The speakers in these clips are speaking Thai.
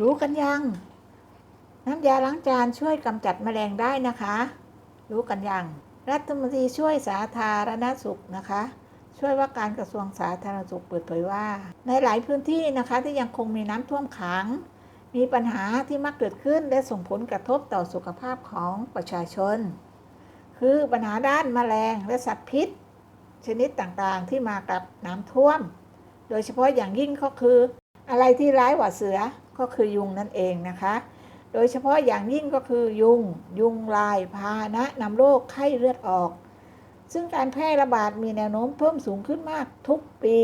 รู้กันยัง น้ำยาล้างจานช่วยกำจัดแมลงได้นะคะ รู้กันยัง รัฐมนตรีช่วยสาธารณสุขนะคะ ช่วยว่าการกระทรวงสาธารณสุขเปิดเผยว่า ในหลายพื้นที่นะคะที่ยังคงมีน้ำท่วมขัง มีปัญหาที่มักเกิดขึ้นและส่งผลกระทบต่อสุขภาพของประชาชน คือปัญหาด้านแมลงและสัตว์พิษ ชนิดต่างๆที่มากับน้ำท่วม โดยเฉพาะอย่างยิ่งก็คือ อะไรที่ร้ายกว่าเสือ ก็คือยุงนั่นเองนะคะ โดยเฉพาะอย่างยิ่งก็คือยุง ยุงลายพาหนะนำโรคไข้เลือดออก ซึ่งการแพร่ระบาดมีแนวโน้มเพิ่มสูงขึ้นมากทุกปี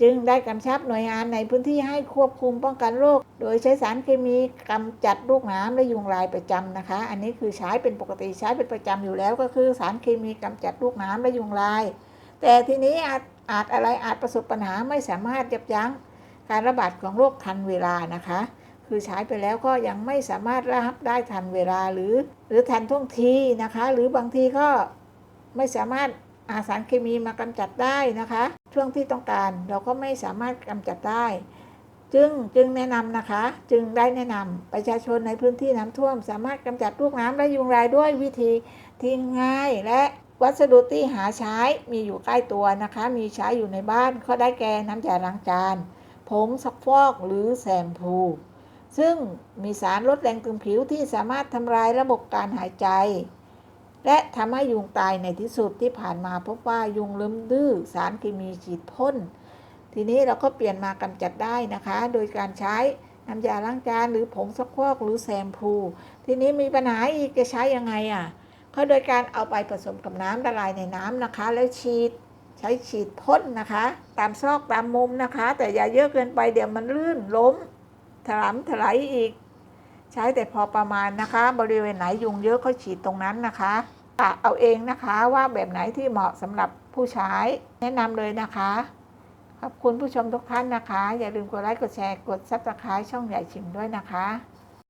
จึงได้กำชับหน่วยงานในพื้นที่ให้ควบคุมป้องกันโรค โดยใช้สารเคมีกำจัดลูกน้ำและยุงลายประจำนะคะ อันนี้คือใช้เป็นปกติใช้เป็นประจำอยู่แล้ว ก็คือสารเคมีกำจัดลูกน้ำและยุงลาย แต่ทีนี้อาจอาจอะไรอาจประสบปัญหาไม่สามารถยับยั้ง การระบาดของโรคทันเวลานะคะ คือใช้ไปแล้วก็ยังไม่สามารถรับได้ทันเวลาหรือ หรือทันท่วงทีนะคะ หรือบางทีก็ไม่สามารถอาสารเคมีมากำจัดได้นะคะ ช่วงที่ต้องการเราก็ไม่สามารถกำจัดได้ จึงจึงแนะนำนะคะ จึงได้แนะนำประชาชนในพื้นที่น้ำท่วม สามารถกำจัดลูกน้ำและยุงลายด้วยวิธีที่ง่ายและวัสดุที่หาใช้มีอยู่ใกล้ตัวนะคะ มีใช้อยู่ในบ้านก็ได้แก่น้ำยาล้างจาน งซักฟอกหรือแชมพู ซึ่งมีสารลดแรงตึงผิวที่สามารถทำลายระบบการหายใจ และทำให้ยุงตายในที่สุดที่ผ่านมาพบว่ายุงลืมดื้อสารเคมีฉีดพ่น ทีนี้เราก็เปลี่ยนมากำจัดได้นะคะ โดยการใช้น้ำยาล้างจานหรือผงซักฟอกหรือแชมพู ทีนี้มีปัญหาอีกจะใช้ยังไงอะก็โดยการเอาไปผสมกับน้ำละลายในน้ำนะคะ แล้วฉีด ใช้ฉีดพ่นนะคะ ตามซอกตามมุมนะคะ แต่อย่าเยอะเกินไปเดี๋ยวมันลื่นล้ม ถลำถลายอีก ใช้แต่พอประมาณนะคะ บริเวณไหนยุงเยอะก็ฉีดตรงนั้นนะคะกะเอาเองนะคะว่าแบบไหนที่เหมาะสำหรับผู้ใช้แนะนำเลยนะคะ ขอบคุณผู้ชมทุกท่านนะคะ อย่าลืมกดไลค์กดแชร์กดซับสไครต์ช่องใหญ่ชิมด้วยนะคะ